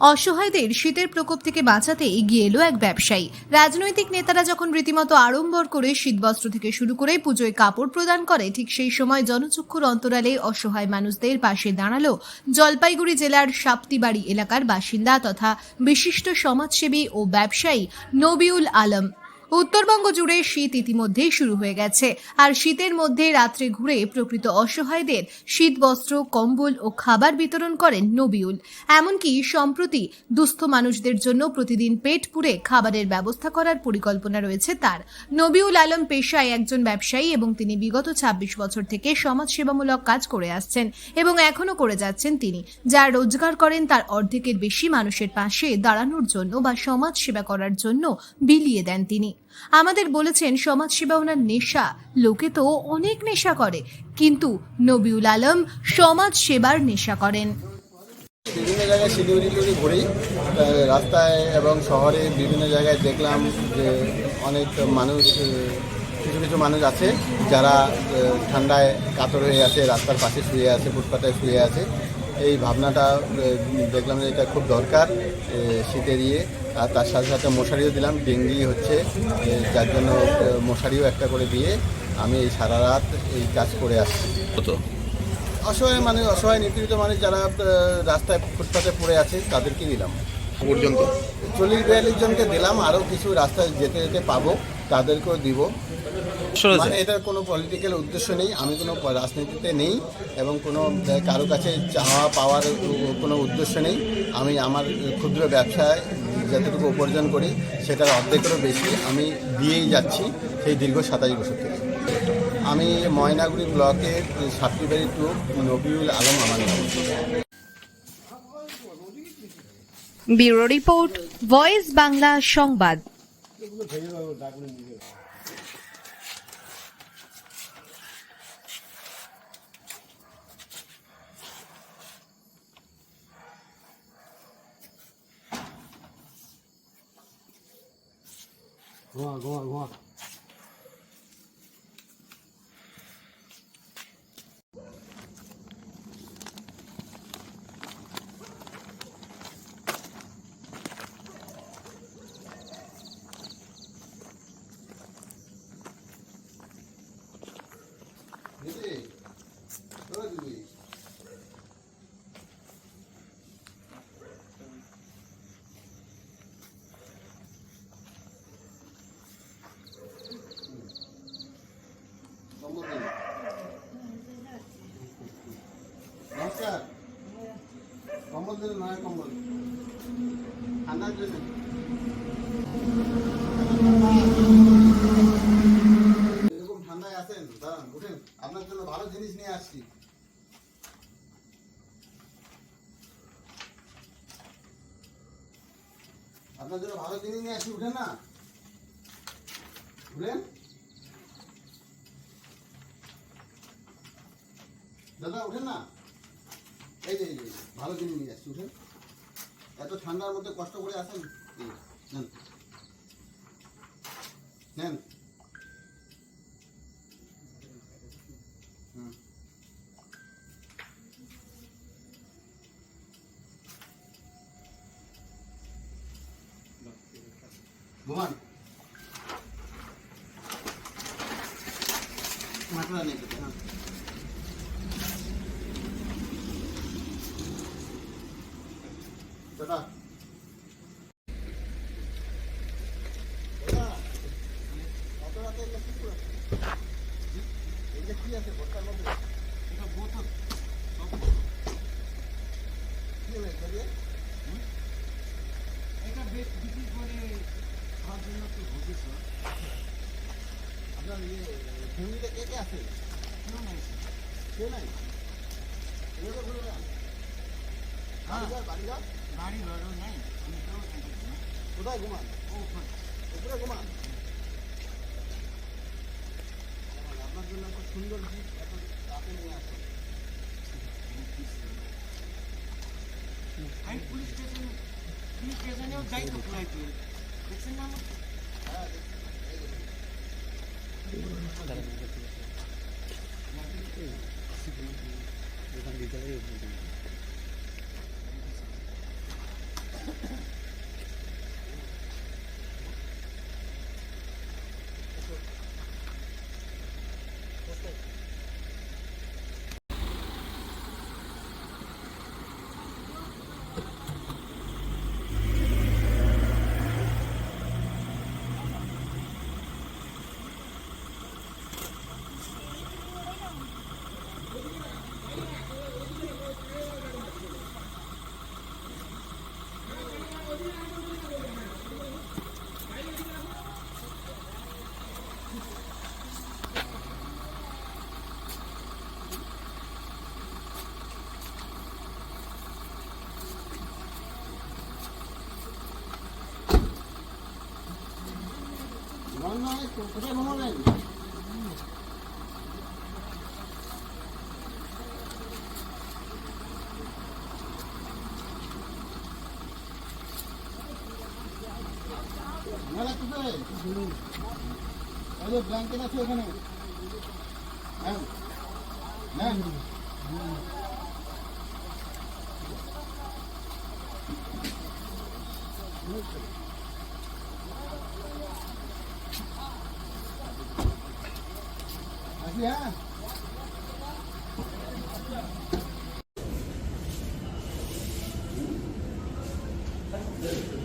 অসহায়দের শীতের প্রকোপ থেকে বাঁচাতে এগিয়ে এলো এক ব্যবসায়ী। রাজনৈতিক নেতারা যখন রীতিমতো আড়ম্বর করে শীতবস্ত্র থেকে শুরু করে পুজোয় কাপড় প্রদান করে, ঠিক সেই সময় জনচক্ষুর অন্তরালে অসহায় মানুষদের পাশে দাঁড়াল জলপাইগুড়ি জেলার সাপ্তিবাড়ি এলাকার বাসিন্দা তথা বিশিষ্ট সমাজসেবী ও ব্যবসায়ী নবিউল আলম। উত্তরবঙ্গ জুড়ে শীত ইতিমধ্যেই শুরু হয়ে গেছে। আর শীতের মধ্যে রাত্রে ঘুরে প্রকৃত অসহায়দের শীত বস্ত্র, কম্বল ও খাবার বিতরণ করেন নবিউল। এমনকি সম্প্রতি দুস্থ মানুষদের জন্য প্রতিদিন পেট পুরে খাবারের ব্যবস্থা করার পরিকল্পনা রয়েছে তার। নবিউল আলম পেশায় একজন ব্যবসায়ী এবং তিনি বিগত ২৬ বছর থেকে সমাজসেবামূলক কাজ করে আসছেন এবং এখনও করে যাচ্ছেন তিনি। যা রোজগার করেন তার অর্ধেকের বেশি মানুষের পাশে দাঁড়ানোর জন্য বা সমাজ সেবা করার জন্য বিলিয়ে দেন তিনি। আমাদের বলেছেন সমাজসেবা ওনার নেশা। লোকে তো অনেক নেশা করে। কিন্তু নবিউল আলম সমাজ সেবার নেশা করেন। বিভিন্ন জায়গায় শিলিগুড়ি টুড়ি ঘুরি রাস্তায় এবং শহরে বিভিন্ন জায়গায় দেখলাম যে অনেক মানুষ কিছু কিছু মানুষ আছে যারা ঠান্ডায় কাতর হয়ে আছে, রাস্তার পাশে শুয়ে আছে, ফুটপাতে শুয়ে আছে। এই ভাবনাটা দেখলাম যে এটা খুব দরকার শীতের ইয়ে আর তার সাথে সাথে মশারিও দিলাম ডেঙ্গি হচ্ছে যার জন্য মশারিও একটা করে দিয়ে আমি এই সারা রাত এই কাজ করে আসছি। অসহায় মানে অসহায় নিপীড়িত মানে যারা রাস্তায় ফুটপাতে পড়ে আছে তাদেরকে দিলাম। পর্যন্ত? চল্লিশ বিয়াল্লিশ জনকে দিলাম আরও কিছু রাস্তায় যেতে যেতে পাবো। তাদেরকেও দিব। মানে এটার কোনো পলিটিক্যাল উদ্দেশ্য নেই আমি কোনো রাজনীতিতে নেই এবং কোনো কারও কাছে চাওয়া পাওয়ার কোনো উদ্দেশ্য নেই। আমি আমার ক্ষুদ্র ব্যবসায় যতটুকু উপার্জন করি সেটার অর্ধেকেরও বেশি আমি দিয়েই যাচ্ছি সেই দীর্ঘ সাতাশ বছর থেকে। আমি ময়নাগুড়ি ব্লকের সাপ্তিবাড়ি টু নবিউল আলম আমার নাম। ব্যুরো রিপোর্ট ভয়েস বাংলা সংবাদ। 哇哇哇！আপনার জন্য ভালো জিনিস নিয়ে আপনার জন্য ভালো জিনিস নিয়ে আসছি উঠেন না উঠেন দাদা, উঠেন না। এই যে এই যে, ভালো জিনিস নিয়ে আসছি উঠেন এত ঠান্ডার মধ্যে কষ্ট করে আসেন এই, নেন। নেন। হুম। ঘুমান মাথাটা নেই তোকে, হ্যাঁ। এগুলো কি করে? আছে? এটা বোতল। বোতল। কি হলো এটা আপনার ইয়ে ফ্যামিলিতে কে কে আছে কেউ নাই এভাবে ঘুরে বেড়ান? বাড়িঘর, বাড়িঘর? কোথায় ঘুমান উপরে ঘুমান আপনার জন্য একটা সুন্দর জিনিস এত রাতে নিয়ে পুলিশ স্টেশন পুলিশ স্টেশনেও যাই তো ফ্লাইটে দেখছেন না হ্যাঁ দেখুন। কোথায় ঘুমালেন মেলা কোথায় ওই যে ব্ল্যাঙ্কেট আছে ওখানে হ্যাঁ হ্যাঁ আসি হ্যাঁ